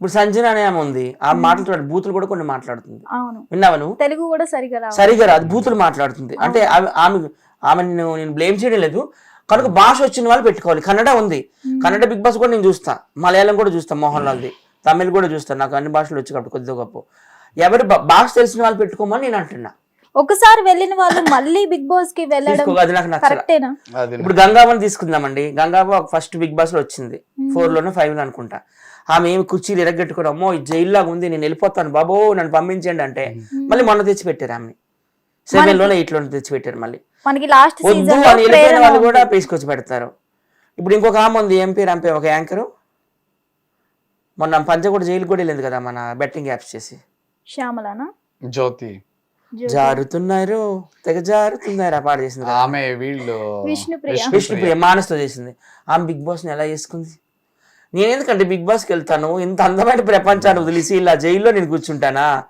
ఇప్పుడు సంజన అనే ఆమె ఉంది. ఆ మాటలు బూతులు కూడా కొన్ని మాట్లాడుతుంది. విన్నావా నువ్వు? తెలుగు కూడా సరిగా సరిగా రాదు. బూతులు మాట్లాడుతుంది. అంటే ఆమె ఆమె ఆమెను నేను బ్లేమ్ చేయడం లేదు. కనుక భాష వచ్చిన వాళ్ళు పెట్టుకోవాలి. కన్నడ ఉంది. కన్నడ బిగ్ బాస్ కూడా నేను చూస్తా. మలయాళం కూడా చూస్తా మోహన్ లాల్ది తమిళ్ కూడా చూస్తాను నాకు అన్ని భాషలు వచ్చి కాబట్టి కొద్దిగా గొప్ప. ఎవరి భాష తెలిసిన వాళ్ళు పెట్టుకోమని నేను అంటున్నా. ఒకసారి వెళ్ళిన వాళ్ళు మళ్ళీ బిగ్ బాస్కి వెళ్ళడం తీసుకో అది నాకు నచ్చల. కరెక్టేనా అది ఇప్పుడు గంగావని తీసుకుందామండి. గంగావ ఫస్ట్ బిగ్ బాస్లో వచ్చింది. ఫోర్లోనే ఫైవ్లో అనుకుంటా. ఆమె ఏమి కుర్చీలు ఎరగట్టుకుని అమ్మో ఈ జైల్లాగా ఉంది నేను వెళ్ళిపోతాను బాబో నన్ను పంపించండి అంటే మళ్ళీ మొన్న తెచ్చి పెట్టారు ఆమెని సెవెన్లోనే ఎయిట్లోనే తెచ్చి పెట్టారు మళ్ళీ. మనకి లాస్ట్ వద్దు సీజన్ అని వెళ్ళిపోయిన వాళ్ళు కూడా తీసుకొచ్చి పెడతారు. ఇప్పుడు ఇంకొక ఆమె ఉంది ఎంపీ రంపే ఒక యాంకరు. మొన్న పంచగూడ జైలు కూడా వెళ్ళింది కదా మన బెట్టింగ్ యాప్స్ చేసి. శ్యామలానా? జ్యోతి. జారుతున్నారు తెగ జారుతున్నారు ఆ పాట చేసింది. ఆమె వీళ్ళు విష్ణుప్రియ. విష్ణుప్రియ. మానస్తో చేసింది. ఆమె బిగ్ బాస్ని ఎలా చేసుకుంది? నేను ఎందుకంటే బిగ్ బాస్కి వెళ్తాను ఇంత అందమైన ప్రపంచాన్ని వదిలేసి ఇలా జైల్లో నేను కూర్చుంటానా.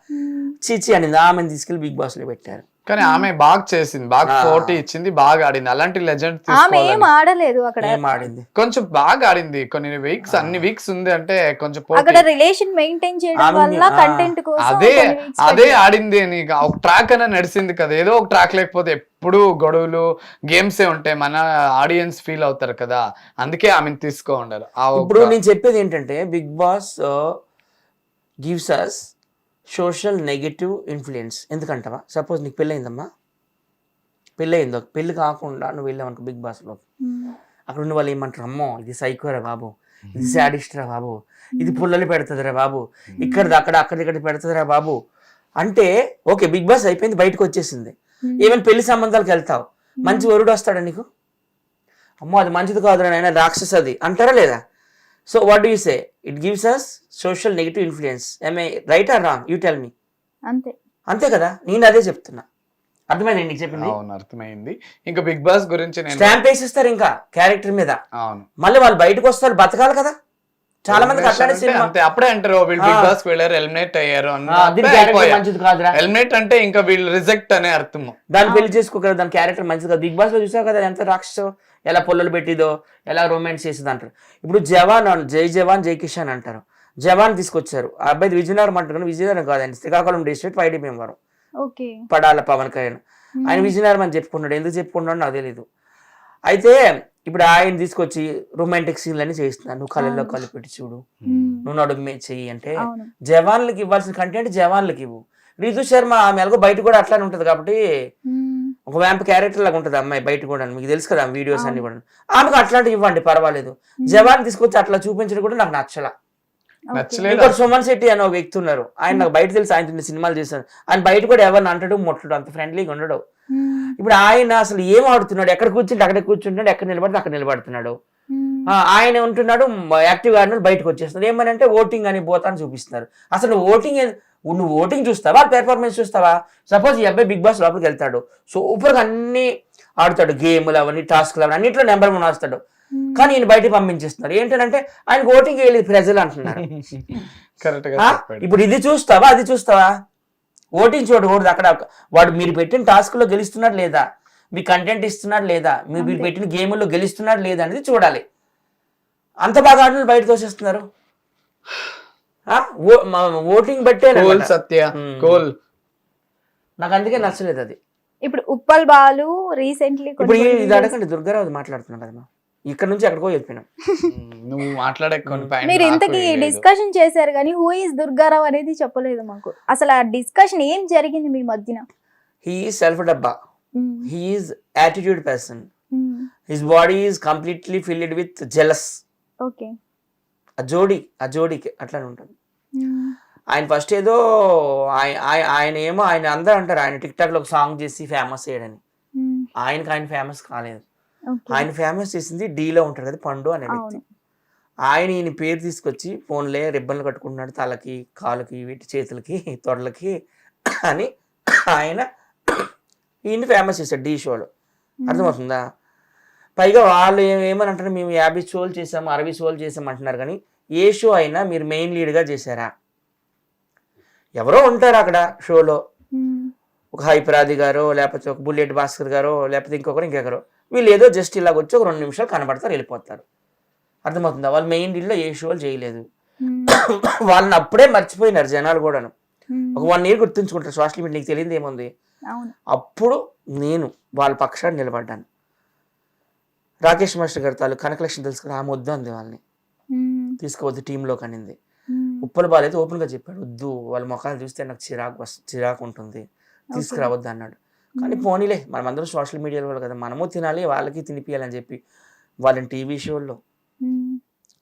చీచి అనింది. ఆమెను తీసుకెళ్ళి బిగ్ బాస్లో పెట్టారు. కానీ ఆమె బాగా చేసింది బాగా పోటీ ఇచ్చింది బాగా ఆడింది. అలాంటి లెజెండ్ ఆమె ఏం ఆడలేదు అక్కడ. ఆడింది? కొంచెం బాగా ఆడింది. కొన్ని వీక్స్ అన్ని వీక్స్ ఉంది అంటే కొంచెం అక్కడ రిలేషన్ మెయింటైన్ చేయడం వల్ల కంటెంట్ కోసం అదే అదే ఆడింది. అని ఇక ఒక ట్రాక్ అయినా నడిచింది కదా. ఏదో ఒక ట్రాక్ లేకపోతే ఎప్పుడు గొడవలు గేమ్స్ ఏ ఉంటాయి మన ఆడియన్స్ ఫీల్ అవుతారు కదా. అందుకే ఆమెను తీసుకో ఉండాలి. ఇప్పుడు నేను చెప్పేది ఏంటంటే big boss gives us social negative influence ఎందుకంటావా? Suppose నీకు పెళ్ళయిందమ్మా. పెళ్ళయిందో పెళ్ళి కాకుండా నువ్వు వెళ్ళావనుకో బిగ్ బాస్లో మ్మ్. అక్కడ ఉన్న వాళ్ళు ఏమంటారు? అమ్మో ఇది సైకోరా బాబు. ఇది శాడిస్ట్ రా బాబు. ఇది పుల్లలు పెడుతుందిరా బాబు. ఇక్కడ అక్కడ అక్కడ ఇక్కడ పెడుతుందిరా బాబు. అంటే ఓకే బిగ్ బాస్ అయిపోయింది బయటకు వచ్చేసింది. ఈవెన్ పెళ్ళి సంబంధాలకు వెళ్తావు. మంచి వరుడు వస్తాడా నీకు? అమ్మో అది మంచిది కాదురా నాయన రాక్షస్ అది అంటారా లేదా? So what do you say it gives us social negative influence I right or wrong you tell me అంతే. అంతే కదా? నేను అదే చెప్తున్నా. అర్థమైంది నీకు చెప్పింది? అవును అర్థమైంది. ఇంకా బిగ్ బాస్ గురించి నేను స్టాంప్ వేసిస్తారు ఇంకా క్యారెక్టర్ మీద. అవును. మళ్ళీ వాళ్ళు బయటకు వస్తారు బతకాలి కదా? చాలా మందికి అట్లానే అంటే సినిమా. అంతే అప్పుడే అంటారు "ఓ, వీళ్ళు బిగ్. బాస్ వెళ్ళారు ఎలిమినేట్ అయ్యారు మంచిది కాదురా. ఎలిమినేట్ అంటే ఇంకా వీళ్ళు రిజెక్ట్ అనే అర్థము. దాన్ని పెళ్ళి చేసుకో కదా దాని క్యారెక్టర్ మంచిది కదా. బిగ్ బాస్లో చూసావు కదా ఎంత రాక్షసో? ఎలా పొల్లలు పెట్టిదో ఎలా రొమాన్స్ చేసేది అంటారు. ఇప్పుడు జవాన్ అన్- జై జవాన్ జై కిషాన్ అంటారు. జవాన్ తీసుకొచ్చారు. ఆ అబ్బాయి విజయనగరం అంటారు విజయనగరం కాదండి శ్రీకాకుళం డిస్ట్రిక్ట్ వైడి భీమవరం ఓకే. పడాల పవన్ కళ్యాణ్. ఆయన విజయనగరం అని చెప్పుకున్నాడు ఎందుకు చెప్పుకున్నాడు నాకు తెలియదు అయితే ఇప్పుడు ఆయన తీసుకొచ్చి రొమాంటిక్ సీన్లన్నీ చేయిస్తున్నాను నువ్వు కళ్ళల్లో కళ్ళు పెట్టి చూడు. నువ్వు నడుము చెయ్యి అంటే జవాన్లకి ఇవ్వాల్సిన కంటెంట్ జవాన్లకి ఇవ్వు. రితు శర్మ ఆమె ఎలాగో బయట కూడా అట్లానే ఉంటది కాబట్టి. ఒక వ్యాంప్ క్యారెక్టర్ లాగా ఉంటుంది అమ్మాయి బయట కూడా మీకు తెలుసు కదా వీడియోస్ అన్ని కూడా ఆమెకు అట్లాంటివి ఇవ్వండి పర్వాలేదు. జవాన్ తీసుకొచ్చి అట్లా చూపించడం కూడా నాకు నచ్చల. ఇంకోటి సుమన్ శెట్టి అని ఒక వ్యక్తి ఉన్నారు. ఆయన నాకు బయట తెలుసు ఆయన సినిమాలు చేశాను ఆయన బయట కూడా ఎవరిని అంటాడు ముట్టడు అంత ఫ్రెండ్లీగా ఉండడు. ఇప్పుడు ఆయన అసలు ఏం ఆడుతున్నాడు? ఎక్కడ కూర్చుంటే అక్కడ కూర్చుంటాడు ఎక్కడ నిలబడితే అక్కడ నిలబడుతున్నాడు. ఆయన ఉంటున్నాడు యాక్టివ్ ఆడినాడు బయటకు వచ్చేస్తున్నాడు. ఏమని అంటే ఓటింగ్ అని పోతాను చూపిస్తున్నారు. అసలు ఓటింగ్ నువ్వు ఓటింగ్ చూస్తావా? పెర్ఫార్మెన్స్ చూస్తావా? సపోజ్ ఈ అబ్బాయి బిగ్ బాస్ లోపలికి వెళ్తాడు. సూపర్గా అన్ని ఆడుతాడు. గేమ్లు అవన్నీ టాస్క్లు అవన్నీ అన్నింటిలో నెంబర్ వన్ వస్తాడు. మ్మ్. కానీ ఈయన బయటకు పంపించేస్తున్నారు ఏంటంటే ఆయనకు ఓటింగ్ వేయలేదు ప్రజలు అంటున్నారు. ఇప్పుడు ఇది చూస్తావా? అది చూస్తావా? ఓటింగ్ చూడకూడదు. అక్కడ వాడు మీరు పెట్టిన టాస్క్లో గెలుస్తున్నాడు లేదా? మీ కంటెంట్ ఇస్తున్నాడు లేదా? మీరు మీరు. పెట్టిన గేముల్లో గెలుస్తున్నాడు లేదా అనేది చూడాలి. అంత బాగా ఆడిన బయట తోసేస్తున్నారు. ఓటింగ్ బట్టే కోల్ సత్య. కోల్. నాకు అందుకే నచ్చలేదు అది. ఇప్పుడు ఉప్పల్ బాలు రీసెంట్లీ ఇప్పుడు ఇది అడగండి దుర్గారావు మాట్లాడుతున్నాం కదా ఇక్కడ నుంచి ఎక్కడికో చెప్పినాం నువ్వు మాట్లాడే మీరు ఇంతకీ. డిస్కషన్ చేశారు కానీ హూ ఇస్ దుర్గారావు అనేది చెప్పలేదు మాకు. అసలు ఆ డిస్కషన్ ఏం జరిగింది మీ మధ్యన? హీ సెల్ఫ్ డబ్బా. He is attitude person. His body is completely filled with jealous okay. ఆ జోడి ఆ జోడీకి అట్లానే ఉంటుంది. ఆయన ఫస్ట్ ఏదో ఆయ- ఆయ- ఆయన ఏమో ఆయన అందరూ అంటారు ఆయన టిక్ టాక్లో ఒక సాంగ్ చేసి ఫేమస్ అయ్యాడని. మ్మ్. ఆయనకి ఆయన ఫేమస్ కాలేదు. ఆయన ఫేమస్ చేసింది డీలో ఉంటాడు కదా పండు అనే వ్యక్తి. ఆయన ఈయన పేరు తీసుకొచ్చి ఫోన్లే రిబ్బన్లు కట్టుకుంటున్నాడు తలకి కాళ్ళకి వీటి చేతులకి తొడలకి అని ఆయన ఈయన ఫేమస్ చేశాడు డీ షోలో. అర్థమవుతుందా? పైగా వాళ్ళు ఏమని అంటారు మేము యాభై షోలు చేసాము అరవై షోలు చేసాము అంటున్నారు కానీ ఏ షో అయినా మీరు మెయిన్ లీడ్గా చేశారా? ఎవరో ఉంటారు అక్కడ షోలో. ఒక హైపరాది గారో లేకపోతే ఒక బుల్లెట్ భాస్కర్ గారో లేకపోతే ఇంకొకరు ఇంకొకరు. వీళ్ళు ఏదో జస్ట్ ఇలాగ వచ్చి ఒక రెండు నిమిషాలు కనబడతారు వెళ్ళిపోతారు. అర్థమవుతుందా? వాళ్ళు మెయిన్ లీడ్లో ఏ షోలు చేయలేదు. వాళ్ళని అప్పుడే మర్చిపోయినారు జనాలు కూడాను. ఒక వన్ ఇయర్ గుర్తుంచుకుంటారు సోషల్ మీడియా నీకు తెలియదు ఏముంది? అప్పుడు నేను వాళ్ళ పక్షాన్ని నిలబడ్డాను. రాకేష్ మాస్టర్ గారి తాలూ కనకలక్ష్మి తెలుసుకుని ఆమె వద్దు అంది వాళ్ళని. తీసుకోవద్దు టీంలో కనింది ఉమ్, ఉప్పల బాల్ అయితే ఓపెన్గా చెప్పాడు వద్దు వాళ్ళ ముఖాలు చూస్తే నాకు చిరాకు చిరాకు ఉంటుంది తీసుకురావద్దు అన్నాడు. కానీ పోనీలే మనమందరం సోషల్ మీడియాలో వాళ్ళు కదా మనము తినాలి వాళ్ళకి తినిపియాలని చెప్పి వాళ్ళని టీవీ షోల్లో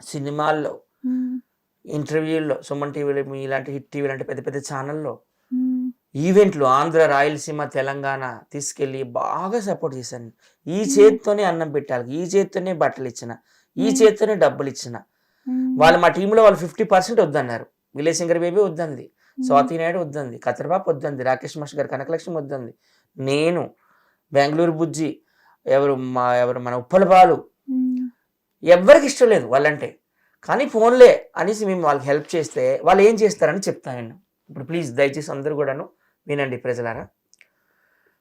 సినిమాల్లో ఇంటర్వ్యూల్లో సుమన్ టీవీలో ఇలాంటి హిట్ టీవీ లాంటి పెద్ద పెద్ద ఛానల్లో ఈవెంట్లు ఆంధ్ర రాయలసీమ తెలంగాణ తీసుకెళ్ళి బాగా సపోర్ట్ చేశాను. ఈ చేత్తోనే అన్నం పెట్టాలి ఈ చేత్తోనే బట్టలు ఇచ్చిన ఈ చేత్తోనే డబ్బులు ఇచ్చిన వాళ్ళు మా టీంలో వాళ్ళు ఫిఫ్టీ పర్సెంట్ వద్దన్నారు. విలేజ్ శంకర్ బేబీ వద్దంది. స్వాతి నాయుడు వద్దంది. కత్రబాబు వద్దంది. రాకేష్ మాస్టర్ గారు కనకలక్ష్మి వద్దంది. నేను బెంగళూరు బుజ్జి ఎవరు మా ఎవరు మన ఉప్పల బాలు ఉమ్, ఎవ్వరికి ఇష్టం లేదు వాళ్ళంటే. కానీ ఫోన్లే అనేసి మేము వాళ్ళకి హెల్ప్ చేస్తే వాళ్ళు ఏం చేస్తారని చెప్తాను నేను. ఇప్పుడు ప్లీజ్ దయచేసి అందరూ కూడాను వినండి ప్రజలారా.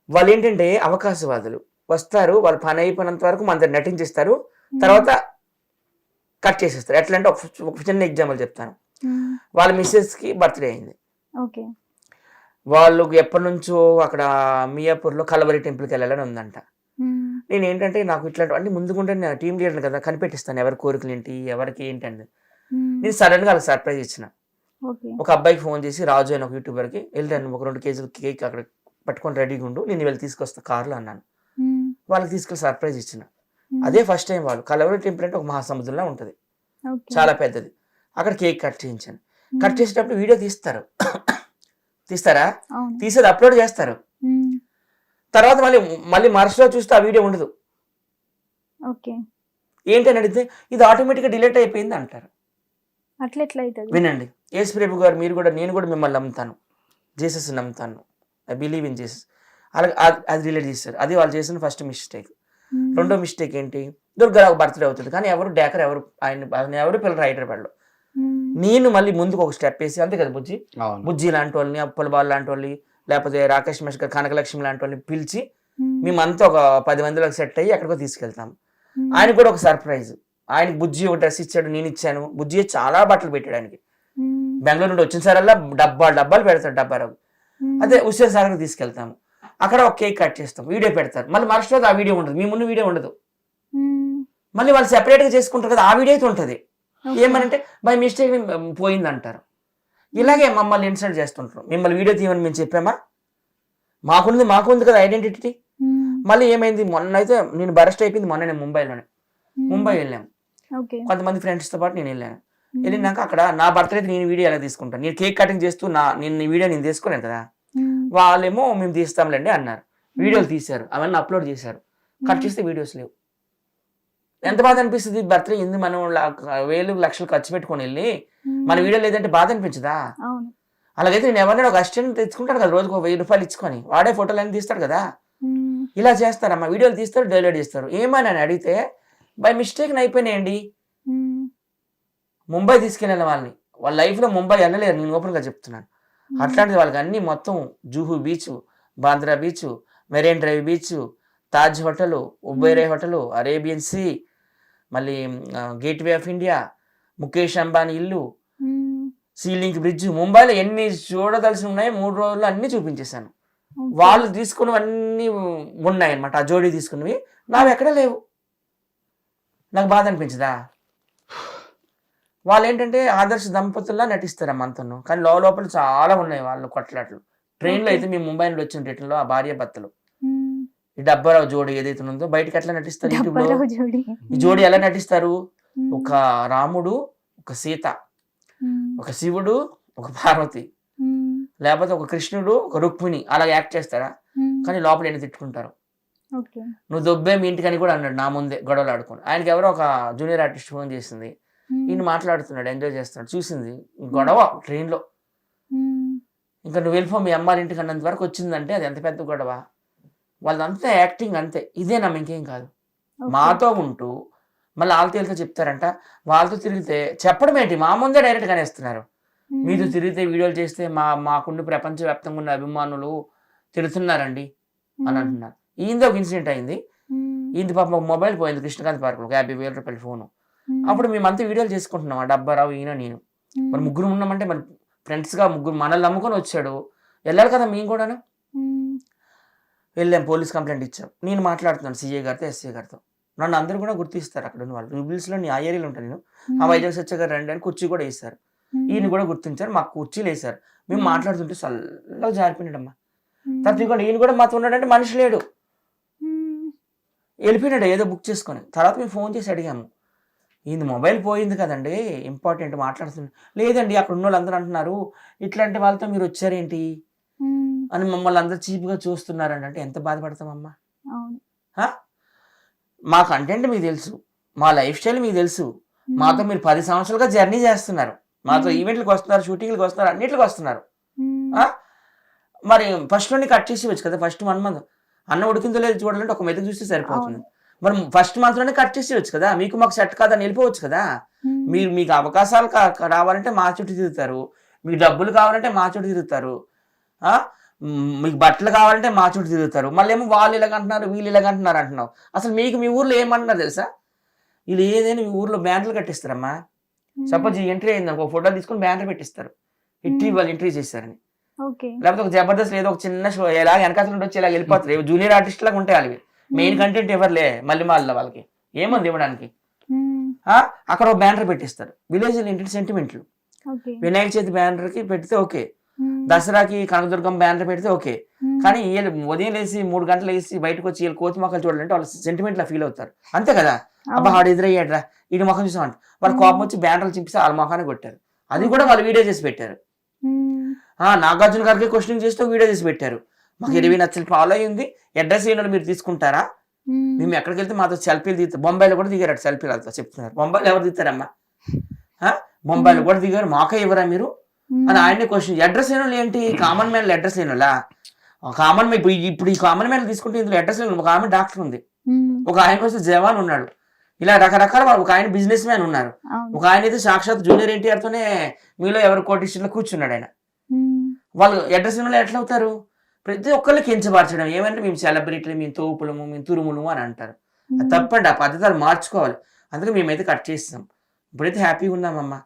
వాళ్ళు ఏంటంటే అవకాశవాదులు. వస్తారు వాళ్ళు పని అయిపోయినంత వరకు మన దగ్గర నటించేస్తారు. తర్వాత కట్ చేసేస్తారు. ఎట్లా అంటే ఒక చిన్న ఎగ్జాంపుల్ చెప్తాను. వాళ్ళ మిస్సెస్కి బర్త్డే అయింది. ఓకే. వాళ్ళు ఎప్పటి నుంచో అక్కడ మియాపూర్లో కలవరి టెంపుల్కి వెళ్ళాలని ఉందంట. నేను ఏంటంటే నాకు ఇట్లాంటి అన్ని ముందుకుంటే నేను టీం లీడర్ కదా కనిపెట్టిస్తాను. ఎవరి కోరికలు ఏంటి ఎవరికి ఏంటి అని ఉమ్, నేను సడన్గా వాళ్ళకి సర్ప్రైజ్ ఇచ్చిన. ఒక అబ్బాయికి ఫోన్ చేసి రాజు అని ఒక యూట్యూబర్కి వెళ్తాను ఒక రెండు కేజీలు కేక్ అక్కడ పట్టుకొని రెడీగా ఉండు. నేను వెళ్ళి తీసుకొస్తా కార్లో అన్నాను. వాళ్ళకి తీసుకెళ్ళి సర్ప్రైజ్ ఇచ్చిన. అదే ఫస్ట్ టైం వాళ్ళు. కలవరి టెంపుల్ అంటే ఒక మహాసముద్రంలో ఉంటుంది. చాలా పెద్దది. అక్కడ కేక్ కట్ చేయించాను. కట్ చేసేటప్పుడు వీడియో తీస్తారు. తీస్తారా? తీసేది అప్లోడ్ చేస్తారు. ఉమ్, తర్వాత మళ్ళీ మళ్ళీ మరుసలో చూస్తే ఆ వీడియో ఉండదు. ఓకే ఏంటని అడిగితే ఇది ఆటోమేటిక్గా డిలీట్ అయిపోయింది అంటారు. వినండి. యేసు ప్రభు గారు మీరు కూడా నేను కూడా మిమ్మల్ని నమ్ముతాను. జీసస్ నమ్ముతాను. ఐ బిలీవ్ ఇన్ జీసస్ అలాగే అది- రిలేట్ చేస్తారు. అది వాళ్ళు చేసిన ఫస్ట్ మిస్టేక్ రెండో మిస్టేక్ ఏంటి? దుర్గారావు బర్త్డే అవుతుంది. కానీ ఎవరు డేకర్ ఎవరు ఆయన ఆయన ఎవరు పిల్లలు రైటర్ వాళ్ళు. ఉమ్, నేను మళ్ళీ ముందుకు ఒక స్టెప్ వేసి అంతే కదా బుజ్జి? అవును. బుజ్జి లాంటి వాళ్ళని అప్పల బాల్ లాంటి వాళ్ళని లేకపోతే రాకేష్ మష్కర్ కనకలక్ష్మి లాంటి వాళ్ళని పిలిచి ఉమ్, మేమంతా ఒక పది మందిలోకి సెట్ అయ్యి ఎక్కడికో తీసుకెళ్తాం. ఉమ్, ఆయన కూడా ఒక సర్ప్రైజ్ ఆయనకి బుజ్జి ఒక డ్రెస్ ఇచ్చాడు నేను ఇచ్చాను. బుజ్జి చాలా బట్టలు పెట్టాడు ఆయనకి. బెంగళూరు నుండి వచ్చిన సారల్లా డబ్బాలు డబ్బాలు పెడతాడు డబ్బారావు. అదే హుస్సేన్ సాగర్ తీసుకెళ్తాము. అక్కడ ఒక కేక్ కట్ చేస్తాం. వీడియో పెడతారు. మళ్ళీ మరుసటి ఆ వీడియో ఉండదు. మీ ముందు వీడియో ఉండదు. మళ్ళీ వాళ్ళు separate గా చేసుకుంటారు కదా ఆ వీడియో అయితే ఉంటుంది. ఏమనంటే బై మిస్టేక్ పోయింది అంటారు ఇలాగే మమ్మల్ని ఇన్సల్ట్ చేస్తుంటారు. మిమ్మల్ని వీడియో తీయమని మేము చెప్పామా? మాకుంది మాకుంది కదా ఐడెంటిటీ. మళ్ళీ ఏమైంది? మొన్న అయితే నేను బరెస్ట్ అయిపోయింది మొన్న నేను ముంబైలోనే ముంబై వెళ్ళాము కొంతమంది friends తో పాటు నేను వెళ్ళాను. వెళ్ళినాక అక్కడ నా బర్త్డే నేను వీడియో ఎలా తీసుకుంటాను? నేను కేక్ కటింగ్ చేస్తూ నా నేను వీడియో నేను తీసుకోలేను కదా. వాళ్ళేమో మేము తీస్తాంలేండి అన్నారు. వీడియోలు తీశారు. అవన్నీ అప్లోడ్ చేశారు. కట్ చేస్తే వీడియోస్ లేవు. ఎంత బాధ అనిపిస్తుంది బర్త్డే ఎందుకు మనం వేలు లక్షలు ఖర్చు పెట్టుకొని వెళ్ళి మన వీడియో లేదంటే బాధ అనిపించదా? అలాగైతే నేను ఎవరైనా ఒక అసిస్టెంట్ తెచ్చుకుంటాను కదా రోజుకు వెయ్యి రూపాయలు ఇచ్చుకొని. వాడే ఫోటోలు అన్ని తీస్తాడు కదా. ఇలా చేస్తారమ్మా. వీడియోలు తీస్తారు డైలైట్ చేస్తారు. ఏమని అని అడిగితే బై మిస్టేక్ అయిపోయినాయండి. ముంబై తీసుకెళ్ళిన వాళ్ళని. వాళ్ళ లైఫ్లో ముంబై వెళ్ళలేరు. నేను ఓపెన్గా చెప్తున్నాను. అట్లాంటిది వాళ్ళకి అన్ని మొత్తం Juhu beach Bandra beach marine drive beach Taj hotel ఉబేరే hotel Arabian sea మళ్ళీ gateway of India Mukesh Ambani ఇల్లు ఉమ్, సీలింక్ బ్రిడ్జ్ ముంబైలో ఎన్ని చూడదలసి ఉన్నాయో మూడు రోజులు అన్ని చూపించేశాను. వాళ్ళు తీసుకున్నవన్నీ ఉన్నాయి అనమాట ఆ జోడీ తీసుకున్నవి నావి ఎక్కడ లేవు. నాకు బాధ అనిపించదా? వాళ్ళు ఏంటంటే ఆదర్శ దంపతుల్లా నటిస్తారు అంతను. కానీ లో లోపల చాలా ఉన్నాయి వాళ్ళు కొట్లాట్లు. ట్రైన్లో. అయితే మేము ముంబై నుండి వచ్చిన ట్రైన్లో ఆ భార్య భర్తలు. ఈ డబ్బారావు జోడి ఏదైతే ఉందో బయటకి ఎట్లా నటిస్తారు ఈ జోడి ఎలా నటిస్తారు? ఒక రాముడు ఒక సీత ఒక శివుడు ఒక పార్వతి. లేకపోతే ఒక కృష్ణుడు ఒక రుక్మిణి. అలా యాక్ట్ చేస్తారా? కానీ లోపల ఎన్ని తిట్టుకుంటారు? నువ్వు దొబ్బే మీ ఇంటికని కూడా అన్నాడు నా ముందే గొడవలు ఆడుకొని. ఆయనకి ఎవరో ఒక జూనియర్ ఆర్టిస్ట్ ఫోన్ చేసింది. ఈయన మాట్లాడుతున్నాడు ఎంజాయ్ చేస్తున్నాడు. చూసింది గొడవ ట్రైన్లో. ఇంకా నువ్వు వెళ్ళిపో మీ అమ్మారి ఇంటికి అన్నంత వరకు వచ్చిందంటే అది ఎంత పెద్ద గొడవ? వాళ్ళంతా యాక్టింగ్ అంతే. ఇదేనా ఇంకేం కాదు. మాతో ఉంటూ మళ్ళీ వాళ్ళతో వెళ్తే చెప్తారంట వాళ్ళతో తిరిగితే చెప్పడం ఏంటి? మా ముందే డైరెక్ట్ గానే ఇస్తున్నారు ఉమ్, మీతో తిరిగితే వీడియోలు చేస్తే మా మాకుండి ప్రపంచవ్యాప్తంగా ఉన్న అభిమానులు తిడుతున్నారండి అని అంటున్నారు. ఈయనది ఒక ఇన్సిడెంట్ అయింది. ఈయన పాపం మొబైల్ పోయింది కృష్ణకాంత్ పార్క్ యాభై వేల రూపాయల ఫోను. అప్పుడు మేమంతా వీడియోలు చేసుకుంటున్నాం. ఆ డబ్బారావు ఈయన నేను. మరి ముగ్గురు ఉన్నామంటే మరి ఫ్రెండ్స్గా ముగ్గురు మనల్ని నమ్ముకొని వచ్చాడు. వెళ్ళాలి కదా మేము కూడాను? వెళ్ళాం పోలీస్ కంప్లైంట్ ఇచ్చాం. నేను మాట్లాడుతున్నాను సీఏ గారితో ఎస్ఏ గారితో. నన్ను అందరూ కూడా గుర్తిస్తారు అక్కడ ఉన్న వాళ్ళు. రూబిల్స్లో ఆ ఏరియాలో ఉంటాను నేను. ఆ వైజాగ్ సత్య గారు రండి అని కుర్చీ కూడా వేశారు. ఈయన కూడా గుర్తించారు మాకు కుర్చీలు వేశారు. మేము. మాట్లాడుతుంటే చల్లగా జారిపోయినాడమ్మా. తర్వాత ఇంకోటి ఈయన కూడా మాతో ఉన్నాడంటే మనిషి లేడు. వెళ్ళిపోయినాడు ఏదో బుక్ చేసుకొని. తర్వాత మేము ఫోన్ చేసి అడిగాము. ఈయన మొబైల్ పోయింది కదండి ఇంపార్టెంట్ మాట్లాడుతుంది లేదండి అక్కడ ఉన్న వాళ్ళందరూ అంటున్నారు ఇట్లాంటి వాళ్ళతో మీరు వచ్చారేంటి? అని మమ్మల్ని అందరూ చీప్గా చూస్తున్నారండి. అంటే ఎంత బాధపడతామమ్మా? మా కంటెంట్ మీకు తెలుసు మా లైఫ్ స్టైల్ మీకు తెలుసు. మాతో మీరు పది సంవత్సరాలుగా జర్నీ చేస్తున్నారు. మాతో. ఈవెంట్లకు వస్తున్నారు షూటింగ్లకు వస్తున్నారు అన్నిటికి వస్తున్నారు? మరి ఫస్ట్ నుండి కట్ చేసి వచ్చు కదా ఫస్ట్ వన్ మంత్. అన్న ఉడికిందో లేదు చూడాలంటే ఒక మెతుకు చూస్తే సరిపోతుంది. మరి ఫస్ట్ మంత్లోనే కట్ చేసి వచ్చు కదా. మీకు మాకు సెట్ కాదని వెళ్ళిపోవచ్చు కదా. ఉమ్, మీరు మీకు అవకాశాలు రావాలంటే మా చుట్టూ తిరుగుతారు. మీకు డబ్బులు కావాలంటే మా చుట్టూ తిరుగుతారు. మీకు బట్టలు కావాలంటే మా చుట్టూ తిరుగుతారు. మళ్ళీ ఏమో వాళ్ళు ఇలాగంటున్నారు వీళ్ళు ఇలాగంటున్నారు అంటున్నావు. అసలు మీకు మీ ఊర్లో ఏమంటున్నారు తెలుసా? వీళ్ళు ఏదైనా మీ ఊర్లో బ్యానర్లు కట్టిస్తారమ్మా. ఉమ్, సపోజ్ ఎంట్రీ అయింది ఒక ఫోటో తీసుకొని బ్యానర్ పెట్టిస్తారు. ఎంట్రీ వాళ్ళు ఎంట్రీ చేస్తారని. ఓకే లేకపోతే ఒక జబర్దస్త్ ఏదో ఒక చిన్న షో ఎలా వెనకాల వచ్చి ఇలా వెళ్ళిపోతారు. జూనియర్ ఆర్టిస్ట్ లాగా ఉంటాయి వాళ్ళవి. మెయిన్ కంటెంట్ ఎవరులే? మళ్ళీ మళ్ళీ వాళ్ళకి. ఏముంది ఇవ్వడానికి? ఆ? అక్కడ ఒక బ్యానర్ పెట్టిస్తారు. విలేజ్ ఏంటంటే సెంటిమెంట్లు వినాయక చవితి బ్యానర్కి పెడితే ఓకే ఉమ్, దసరాకి కనకదుర్గం బ్యానర్ పెడితే ఓకే కానీ వీళ్ళు ఉదయం లేసి మూడు గంటలు వేసి బయటకు వచ్చి వీళ్ళు కోతి మొక్కలు చూడాలంటే వాళ్ళు సెంటిమెంట్ లా ఫీల్ అవుతారు. అంతే కదా? అబ్బా. ఆడు ఎదురయ్యాడ్రా వీడి మొఖం చూసామంట వాళ్ళ మ్మ్. కోపం వచ్చి బ్యానర్లు చింపిస్తే వాళ్ళ మొఖాన్ని కొట్టారు. అది కూడా వాళ్ళు వీడియో చేసి పెట్టారు. నాగార్జున గారికి క్వశ్చన్ చేస్తూ వీడియో చేసి పెట్టారు. మాకు. ఇరవై నచ్చలు ఫాలో అయ్యింది అడ్రస్ ఏమైనా మీరు తీసుకుంటారా? మేము. ఎక్కడికి వెళ్తే మాతో సెల్ఫీలు దిగుతారు. బొంబాయిలో కూడా దిగారు సెల్ఫీలు వాళ్ళతో చెప్తున్నారు. బొంబాయిలో ఎవరు దిగుతారమ్మా? బొంబాయిలో కూడా దిగారు. మాకే ఇవ్వరా మీరు? అని ఆయనే క్వశ్చన్ అడ్రస్ వాళ్ళు ఏంటి కామన్ మ్యాన్ అడ్రస్ వాళ్ళా కామన్ మ్యాన్ ఇప్పుడు ఈ కామన్ మ్యాన్ తీసుకుంటే ఇందులో అడ్రస్ లేని ఒక ఆమె డాక్టర్ ఉంది. ఒక ఆయన వస్తే జవాన్ ఉన్నాడు. ఇలా రకరకాల ఒక ఆయన బిజినెస్ మ్యాన్ ఉన్నారు. ఒక ఆయన అయితే సాక్షాత్ జూనియర్ ఎన్టీఆర్ తోనే మీలో ఎవరు కోటిస్టులో కూర్చున్నాడు ఆయన. వాళ్ళు అడ్రస్ ఎట్లా అవుతారు? ప్రతి ఒక్కళ్ళు కించపరచడం ఏమంటే మేము సెలబ్రిటీలు మేము తోపులము మేము తురుములు అని అంటారు. అది తప్పండి ఆ పద్ధతులు మార్చుకోవాలి. అందుకే మేమైతే కట్ చేస్తాం ఇప్పుడైతే హ్యాపీగా ఉన్నామమ్మా.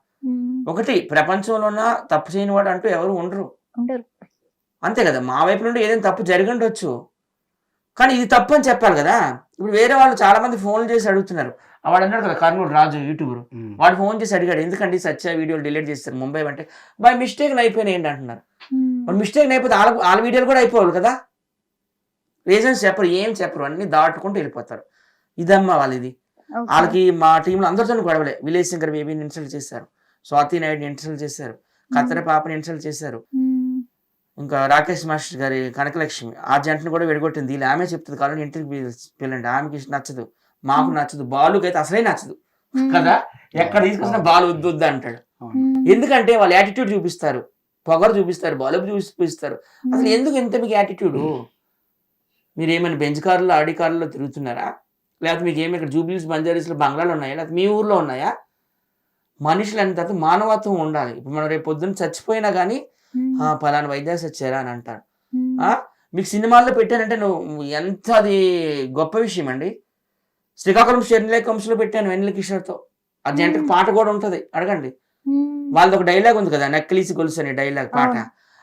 ఒకటి ప్రపంచంలో ఉన్న తప్పు చేయని వాడు అంటూ ఎవరు ఉండరు. ఉండరు. అంతే కదా మా వైపు నుండి ఏదైనా తప్పు జరిగి ఉండొచ్చు. కానీ ఇది తప్పు అని చెప్పాలి కదా. ఇప్పుడు వేరే వాళ్ళు చాలా మంది ఫోన్లు చేసి అడుగుతున్నారు. ఆ వాడు అన్నాడు కదా కర్నూలు రాజు యూట్యూబర్. వాడు ఫోన్ చేసి అడిగాడు ఎందుకంటే సత్య వీడియోలు డిలీట్ చేస్తారు ముంబై అంటే? బై మిస్టేక్ అయిపోయినాయి ఏంటి అంటున్నారు. మరి మిస్టేక్ అయిపోతే వాళ్ళ వాళ్ళ వీడియోలు కూడా అయిపోవాలి కదా. రీజన్స్ చెప్పరు ఏం చెప్పరు అన్ని దాటుకుంటూ వెళ్ళిపోతారు. ఇదమ్మా వాళ్ళది. ఓకే. వాళ్ళకి మా టీంలో అందరితో గొడవలే. విలేజ్ శంకర్ బేబీని ఇన్సల్ట్ చేశారు. స్వాతి నాయుడుని ఇన్సల్ట్ చేశారు. కత్తెర పాపని ఇన్సల్ట్ చేశారు. ఇంకా రాకేష్ మాస్టర్ గారి కనకలక్ష్మి ఆ జంటను కూడా విడగొట్టింది. వీళ్ళు ఆమె చెప్తుంది కావాలని ఇంటికి పిల్లండి. ఆమెకి ఇష్టం నచ్చదు. మాకు నచ్చదు. బాలుకి అయితే అసలే నచ్చదు. కదా? ఎక్కడ తీసుకొచ్చినా బాలు వద్దు వద్దు అంటాడు. ఎందుకంటే వాళ్ళు యాటిట్యూడ్ చూపిస్తారు. పొగరు చూపిస్తారు బలుపు చూపిస్తారు. అసలు ఎందుకు ఎంత మీకు యాటిట్యూడ్ మీరు ఏమైనా బెంచ్ కార్లో ఆడి కార్లో తిరుగుతున్నారా? లేకపోతే మీకు ఏమి ఇక్కడ జూబ్లీస్ బంజారీస్లో బంగ్లాలు ఉన్నాయా? లేకపోతే మీ ఊర్లో ఉన్నాయా? మనుషులు అన్న తర్వాత మానవత్వం ఉండాలి. ఇప్పుడు మనం రేపు పొద్దున్న చచ్చిపోయినా కానీ "ఆ, పలానా వైద్యాలు చచ్చారా అని అంటారు ఉమ్, ఆ? మీకు సినిమాల్లో పెట్టానంటే నువ్వు ఎంత అది గొప్ప విషయం అండి. శ్రీకాకుళం షెర్నిలేకంస్లో పెట్టాను వెన్నెల కిషోర్తో. ఆ జంటకి పాట కూడా ఉంటది. అడగండి. వాళ్ళది ఒక డైలాగ్ ఉంది కదా నక్కిలీసి గొలుసు అనే డైలాగ్ పాట.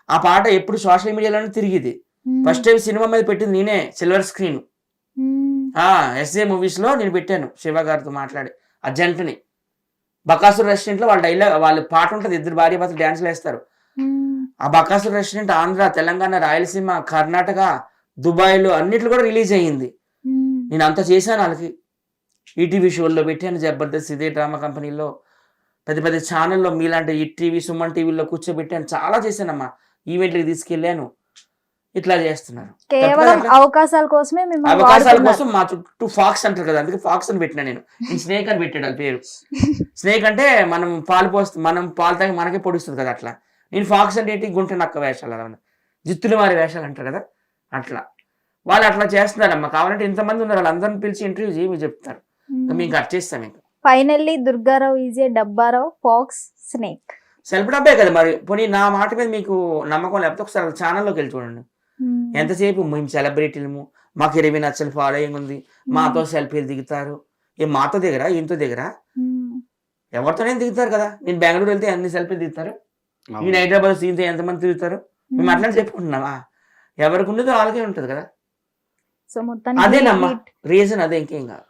ఆ పాట ఎప్పుడు సోషల్ మీడియాలోనే తిరిగిది. ఫస్ట్ టైం సినిమా మీద పెట్టింది నేనే సిల్వర్ స్క్రీన్ ఆ ఎస్ఏ మూవీస్లో నేను పెట్టాను శివ గారితో మాట్లాడి. ఆ జంటని బకాసుర్ రెస్టారెంట్లో వాళ్ళ డైలాగ్ వాళ్ళ పాట ఉంటది ఇద్దరు భార్య భర్తలు డాన్స్ వేస్తారు. ఆ బకాసుర్ రెస్టారెంట్ ఆంధ్ర తెలంగాణ రాయలసీమ కర్ణాటక దుబాయ్లో అన్నిట్లో కూడా రిలీజ్ అయ్యింది. నేను అంత చేశాను వాళ్ళకి. ఈటీవీ షోల్లో పెట్టాను జబర్దస్త్ ఇదే డ్రామా కంపెనీలో. పెద్ద పెద్ద ఛానల్లో మీలాంటి ఈ టీవీ సుమన్ టీవీలో కూర్చోబెట్టాను. చాలా చేశానమ్మా. ఈవెంట్లకు తీసుకెళ్ళాను. ఇట్లా చేస్తున్నారు. కేవలం? అవకాశాల కోసమే అవకాశాల. కోసం మా చుట్టూ ఫాక్స్ అంటారు కదా అందుకే ఫాక్స్ అని పెట్టినా నేను స్నేక్ అని పెట్టాడు వాళ్ళ పేరు. స్నేక్ అంటే మనం పాలు పోస్తు మనం పాలు తాగి మనకే పొడుస్తుంది కదా అట్లా. నేను ఫాక్స్ అంటే ఏంటి? గుంట నక్క వేషాలు అలా. జిత్తులు మారి వేషాలు అంటారు కదా? అట్లా. వాళ్ళు అట్లా చేస్తున్నారమ్మా. కావాలంటే ఇంతమంది ఉన్నారు. వాళ్ళందరిని పిలిచి ఇంటర్వ్యూ చేయి మీరు చెప్తారు. మేము. కట్ చేస్తాం ఇంకా. Finally Durgarao is Dabbarao fox snake. Self డబ్బే కదా మరి. పోనీ నా మాట మీద మీకు నమ్మకం లేకపోతే ఒకసారి ఛానల్లోకి వెళ్ళి చూడండి. ఎంతసేపు మేము సెలబ్రిటీలము? మాకు ఇరవై నచ్చలు ఫాలోయింగ్ ఉంది. మాతో సెల్ఫీలు దిగుతారు. ఏ మాతో దిగరా? ఇంతో దిగరా? ఎవరితోనే దిగుతారు కదా. నేను బెంగళూరు వెళ్తే అన్ని సెల్ఫీ దిగుతారు. నేను హైదరాబాద్ సీన్తో ఎంతమంది తిరుగుతారు? మేము అట్లా చెప్పుకుంటున్నామా ఎవరికి ఉండేది వాళ్ళకే ఉంటుంది కదా. సో మొత్తానికి అదేనమ్మా రీజన్ అదే ఇంకేం కాదు.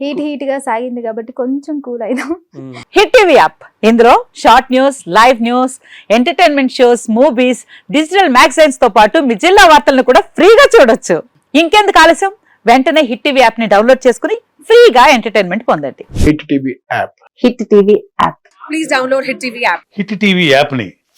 హీట్ హీట్గా సాగింది కాబట్టి కొంచెం కూల్ అయిదాం ఉమ్. Hit TV app. ఇందులో short news live news entertainment shows movies digital మ్యాగజైన్స్తో పాటు మీ జిల్లా వార్తలను కూడా ఫ్రీగా చూడొచ్చు. ఇంకెందుకు ఆలస్యం? వెంటనే హిట్ టీవీ యాప్ని డౌన్లోడ్ చేసుకుని ఫ్రీగా ఎంటర్టైన్మెంట్ పొందండి. Hit TV app. Hit TV app. Hit TV యాప్ని